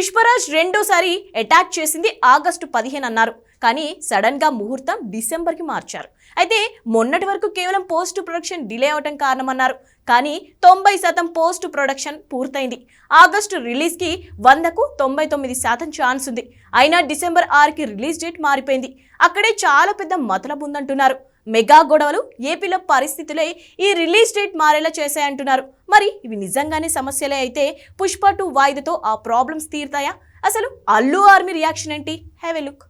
పుష్పరాజ్ రెండోసారి అటాక్ చేసింది ఆగస్టు పదిహేను అన్నారు. కానీ సడన్గా ముహూర్తం డిసెంబర్కి మార్చారు. అయితే మొన్నటి వరకు కేవలం పోస్ట్ ప్రొడక్షన్ డిలే అవటం కారణమన్నారు. కానీ తొంభై శాతం పోస్ట్ ప్రొడక్షన్ పూర్తయింది. ఆగస్టు రిలీజ్కి వందకు తొంభై తొమ్మిది శాతం ఛాన్స్ ఉంది. అయినా డిసెంబర్ ఆరుకి రిలీజ్ డేట్ మారిపోయింది. అక్కడే చాలా పెద్ద మతలబు ఉందంటున్నారు. మెగా గొడవలు ఏపీలో పరిస్థితులే ఈ రిలీజ్ డేట్ మారేలా చేశాయంటున్నారు. మరి ఇవి నిజంగానే సమస్యలే అయితే పుష్ప టూ వాయిదతో ఆ ప్రాబ్లమ్స్ తీరుతాయా? అసలు అల్లు ఆర్మీ రియాక్షన్ ఏంటి? Have a look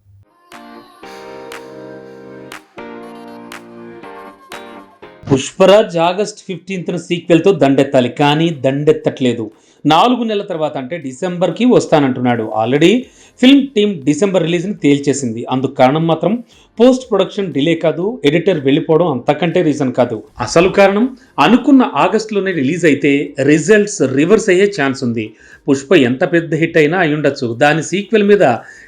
Pushparaj August ఫిఫ్టీన్త్న సీక్వెల్తో దండెత్తాలి కానీ దండెత్తట్లేదు. నాలుగు నెలల తర్వాత అంటే డిసెంబర్కి వస్తానంటున్నాడు. ఆల్రెడీ ఫిల్మ్ టీం డిసెంబర్ రిలీజ్ని తేల్చేసింది. అందుకు కారణం మాత్రం పోస్ట్ ప్రొడక్షన్ డిలే కాదు ఎడిటర్ వెళ్ళిపోవడం అంతకంటే రీజన్ కాదు. అసలు కారణం అనుకున్న ఆగస్టులోనే రిలీజ్ అయితే రిజల్ట్స్ రివర్స్ అయ్యే ఛాన్స్ ఉంది. పుష్ప ఎంత పెద్ద హిట్ అయినా అయి ఉండొచ్చు దాని సీక్వెల్ మీద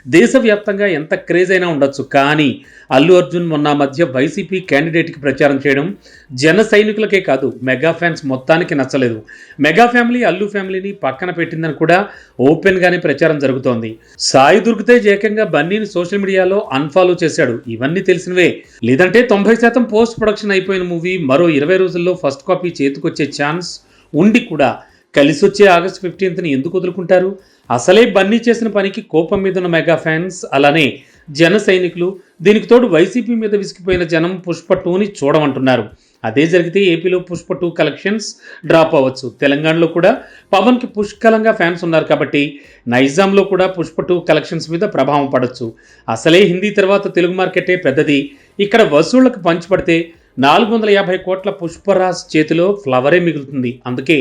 దేశవ్యాప్తంగా ఎంత క్రేజ్ అయినా ఉండొచ్చు. కానీ అల్లు అర్జున్ మొన్న మధ్య వైసీపీ క్యాండిడేట్కి ప్రచారం చేయడం జన సైనికులకే కాదు మెగా ఫ్యాన్స్ మొత్తానికి నచ్చలేదు. మెగా ఫ్యామిలీ అల్లు ఫ్యామిలీని పక్కన పెట్టిందని కూడా ఓపెన్గానే ప్రచారం జరుగుతోంది. సాయి దొరికితే ఏకంగా బన్నీని సోషల్ మీడియాలో అన్ఫాలో చేశాడు. ఇవన్నీ తెలిసినవే. లేదంటే తొంభై శాతం పోస్ట్ ప్రొడక్షన్ అయిపోయిన మూవీ మరో ఇరవై రోజుల్లో ఫస్ట్ కాపీ చేతికొచ్చే ఛాన్స్ ఉండి కూడా కలిసి వచ్చే ఆగస్ట్ ఫిఫ్టీన్త్ని ఎందుకు వదులుకుంటారు? అసలే బన్నీ చేసిన పనికి కోపం మీద ఉన్న మెగా ఫ్యాన్స్ అలానే జన సైనికులు దీనికి తోడు వైసీపీ మీద విసిగిపోయిన జనం పుష్ప టూని చూడమంటున్నారు. అదే జరిగితే ఏపీలో పుష్ప టూ కలెక్షన్స్ డ్రాప్ అవ్వచ్చు. తెలంగాణలో కూడా పవన్కి పుష్కలంగా ఫ్యాన్స్ ఉన్నారు కాబట్టి నైజాంలో కూడా పుష్ప టూ కలెక్షన్స్ మీద ప్రభావం పడవచ్చు అసలే హిందీ తర్వాత తెలుగు మార్కెటే పెద్దది. ఇక్కడ వసూళ్ళకు పంచిపడితే నాలుగు వందల యాభై కోట్ల పుష్పరాజ్ చేతిలో ఫ్లవరే మిగులుతుంది. అందుకే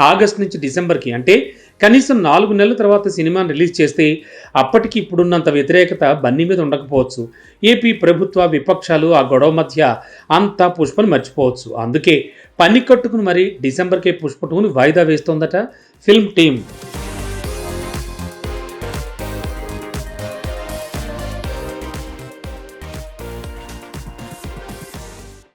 ఆగస్ట్ నుంచి డిసెంబర్కి. అంటే కనీసం నాలుగు నెలల తర్వాత సినిమాను రిలీజ్ చేస్తే అప్పటికి ఇప్పుడున్నంత వ్యతిరేకత బన్నీ మీద ఉండకపోవచ్చు. ఏపీ ప్రభుత్వ విపక్షాలు ఆ గొడవ మధ్య అంతా పుష్పను మర్చిపోవచ్చు. అందుకే పని కట్టుకుని మరి డిసెంబర్కే పుష్ప టూని వాయిదా వేస్తోందట ఫిల్మ్ టీం